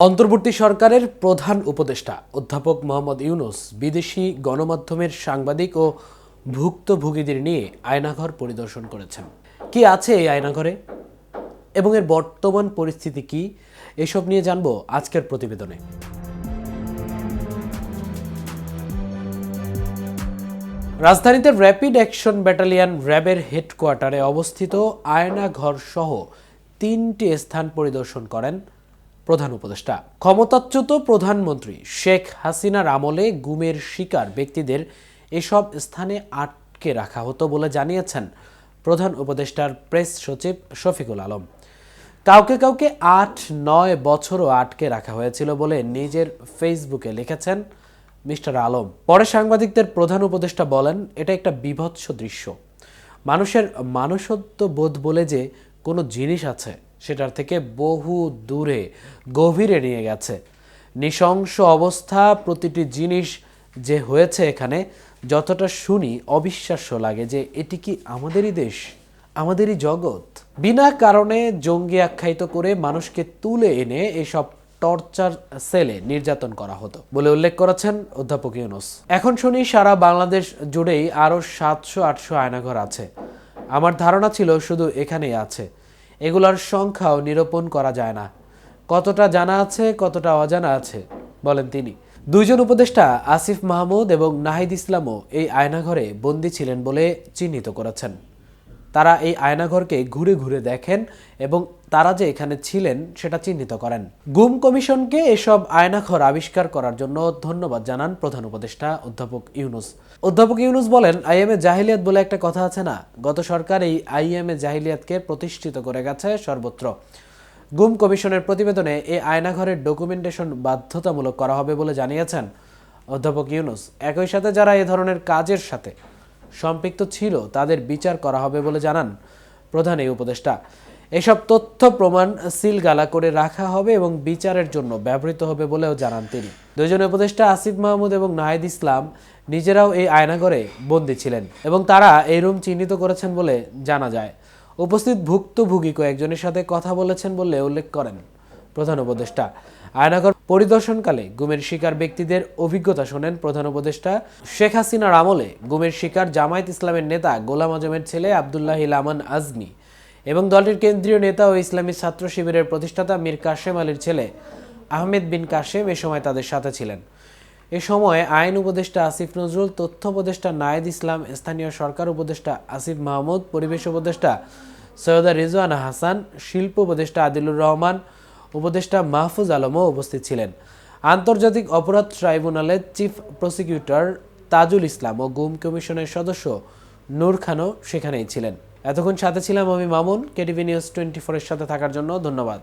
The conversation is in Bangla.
অন্তর্বর্তী সরকারের প্রধান উপদেষ্টা অধ্যাপক মোহাম্মদ ইউনুস বিদেশি গণমাধ্যমের সাংবাদিক ও ভুক্তভোগীদের নিয়ে আয়নাঘর পরিদর্শন করেছেন। কি আছে এই আয়নাঘরে? এবং এর বর্তমান পরিস্থিতি কি? এসব নিয়ে জানব আজকের প্রতিবেদনে। রাজধানীতে র্যাপিড অ্যাকশন ব্যাটালিয়ন র্যাবের হেডকোয়ার্টারে অবস্থিত আয়নাঘর সহ তিনটি স্থান পরিদর্শন করেন প্রধান উপদেষ্টা। ক্ষমতাচ্যুত প্রধানমন্ত্রী শেখ হাসিনার আমলে গুমের শিকার ব্যক্তিদের এসব স্থানে আটকে রাখা হতো বলে জানিয়েছেন প্রধান উপদেষ্টার প্রেস সচিব শফিকুল আলম। কাউকে কাউকে আট নয় বছরও আটকে রাখা হয়েছিল বলে নিজের ফেসবুকে লিখেছেন মিস্টার আলম। পরে সাংবাদিকদের প্রধান উপদেষ্টা বলেন, এটা একটা বিভৎস দৃশ্য। মানুষের মানুষত্ব বোধ বলে যে কোনো জিনিস আছে সেটার থেকে বহু দূরে গভীরে নিয়ে গেছে। নৃশংস অবস্থা প্রতিটি জিনিস যে হয়েছে এখানে যতটা শুনি অবিশ্বাস্য লাগে যে এটি কি আমাদেরই দেশ, আমাদেরই জগৎ? বিনা কারণে জঙ্গি আখ্যায়িত করে মানুষকে তুলে এনে এসব টর্চার সেলে নির্যাতন করা হতো বলে উল্লেখ করেছেন অধ্যাপক ইউনুস। এখন শুনি সারা বাংলাদেশ জুড়েই আরও সাতশো আটশো আয়নাঘর আছে। আমার ধারণা ছিল শুধু এখানেই আছে। এগুলোর সংখ্যাও নিরূপণ করা যায় না। কতটা জানা আছে, কতটা অজানা আছে, বলেন তিনি। দুইজন উপদেষ্টা আসিফ মাহমুদ এবং নাহিদ ইসলামও এই আয়নাঘরে বন্দী ছিলেন বলে চিহ্নিত করেছেন। তারা এই আয়নাঘরকে ঘুরে ঘুরে দেখেন এবং তারা যে এখানে ছিলেন সেটা চিহ্নিত করেন। গুম কমিশনকে এসব আয়নাঘর আবিষ্কার করার জন্য ধন্যবাদ জানান প্রধান উপদেষ্টা অধ্যাপক ইউনুস। অধ্যাপক ইউনুস বলেন আইএমএ জাহিলিয়াত বলে একটা কথা আছে না? গত সরকার এই আইএমএ জাহিলিয়াতকে প্রতিষ্ঠিত করে গেছে সর্বত্র। গুম কমিশনের প্রতিবেদনে এই আয়নাঘরের ডকুমেন্টেশন বাধ্যতামূলক করা হবে বলে জানিয়েছেন অধ্যাপক ইউনুস। একই সাথে যারা এ ধরনের কাজের সাথে সম্পৃক্ত ছিল, তাদের বিচার করা হবে বলে জানান প্রধান এই উপদেষ্টা। এসব তথ্য প্রমাণ সিলগালা করে রাখা হবে এবং বিচারের জন্য ব্যবহৃত হবে বলেও জানান তিনি। দুজন উপদেষ্টা আসিফ মাহমুদ এবং নাহিদ ইসলাম নিজেরাও এই আয়নাঘরে বন্দী ছিলেন এবং তারা এই রুম চিহ্নিত করেছেন বলে জানা যায়। উপস্থিত ভুক্তভোগী কয়েকজনের সাথে কথা বলেছেন বলে উল্লেখ করেন প্রধান উপদেষ্টা। আয়নাঘর পরিদর্শনকালে গুমের শিকার ব্যক্তিদের অভিজ্ঞতা শোনেন প্রধান উপদেষ্টা শেখ হাসিনার আমলে গুমের শিকার জামায়াত ইসলামের নেতা গোলাম আজমের ছেলে আবদুল্লাহ লামান আজমি। এবং দলটির কেন্দ্রীয় নেতা ও ইসলামী ছাত্র শিবিরের প্রতিষ্ঠাতা মীর কাশেম আলীর ছেলে আহমেদ বিন কাশেম এ সময় তাদের সাথে ছিলেন। এ সময় আইন উপদেষ্টা আসিফ নজরুল, তথ্য উপদেষ্টা নায়েদ ইসলাম, স্থানীয় সরকার উপদেষ্টা আসিফ মাহমুদ, পরিবেশ উপদেষ্টা সৈয়দা রিজওয়ানা হাসান, শিল্প উপদেষ্টা আদিলুর রহমান, উপদেষ্টা মাহফুজ আলমও উপস্থিত ছিলেন। আন্তর্জাতিক অপরাধ ট্রাইব্যুনালের চিফ প্রসিকিউটর তাজুল ইসলাম ও গুম কমিশনের সদস্য নূর খানও সেখানেই ছিলেন। এতক্ষণ সাথে ছিলাম আমি মামুন কেটিভি নিউজ টোয়েন্টি ফোরের সাথে থাকার জন্য ধন্যবাদ।